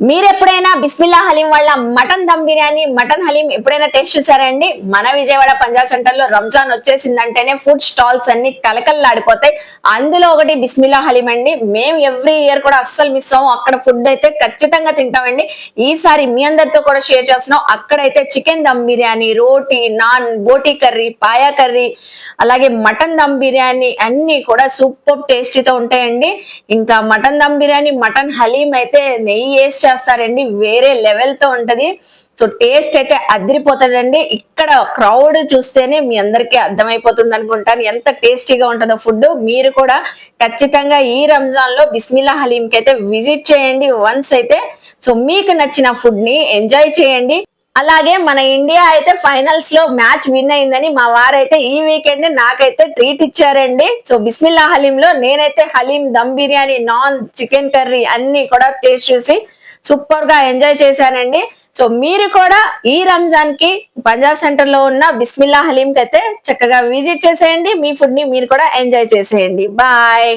మీరు ఎప్పుడైనా బిస్మిల్లా హలీం వాళ్ళ మటన్ దమ్ బిర్యానీ మటన్ హలీం ఎప్పుడైనా టేస్ట్ చూసారండి మన విజయవాడ పంజాబ్ సెంటర్లో రంజాన్ వచ్చేసిందంటేనే ఫుడ్ స్టాల్స్ అన్ని కలకల్లాడిపోతాయి అందులో ఒకటి బిస్మిల్లా హలీం అండి. మేము ఎవ్రీ ఇయర్ కూడా అస్సలు మిస్ అవ్వం. అక్కడ ఫుడ్ అయితే ఖచ్చితంగా తింటామండి. ఈసారి మీ అందరితో కూడా షేర్ చేస్తున్నాం. అక్కడైతే చికెన్ దమ్ బిర్యానీ రోటీ నాన్ బోటీ కర్రీ పాయా కర్రీ అలాగే మటన్ దమ్ బిర్యానీ అన్ని కూడా సూపర్ టేస్టీతో ఉంటాయండి. ఇంకా మటన్ దమ్ బిర్యానీ మటన్ హలీం అయితే నెయ్యి వేసి చేస్తారండి. వేరే లెవెల్తో ఉంటది. సో టేస్ట్ అయితే అదిరిపోతుందండి. ఇక్కడ క్రౌడ్ చూస్తేనే మీ అందరికీ అర్థమైపోతుంది అనుకుంటాను. ఎంత టేస్టీగా ఉంటుందో ఫుడ్ మీరు కూడా ఖచ్చితంగా ఈ రంజాన్లో బిస్మిల్లా హలీంకి అయితే విజిట్ చేయండి వన్స్ అయితే. సో మీకు నచ్చిన ఫుడ్ని ఎంజాయ్ చేయండి. అలాగే మన ఇండియా అయితే ఫైనల్స్లో మ్యాచ్ విన్ అయిందని మా వారైతే ఈ వీకెండ్ నాకైతే ట్రీట్ ఇచ్చారండి. సో బిస్మిల్లా హలీం లో నేనైతే హలీం దమ్ బిర్యానీ నాన్ చికెన్ కర్రీ అన్ని కూడా టేస్ట్ చూసి సూపర్గా ఎంజాయ్ చేశానండి. సో మీరు కూడా ఈ రంజాన్కి పంజాబ్ సెంటర్లో ఉన్న బిస్మిల్లా హలీం కి అయితే చక్కగా విజిట్ చేసేయండి. మీ ఫుడ్ని మీరు కూడా ఎంజాయ్ చేసేయండి. బాయ్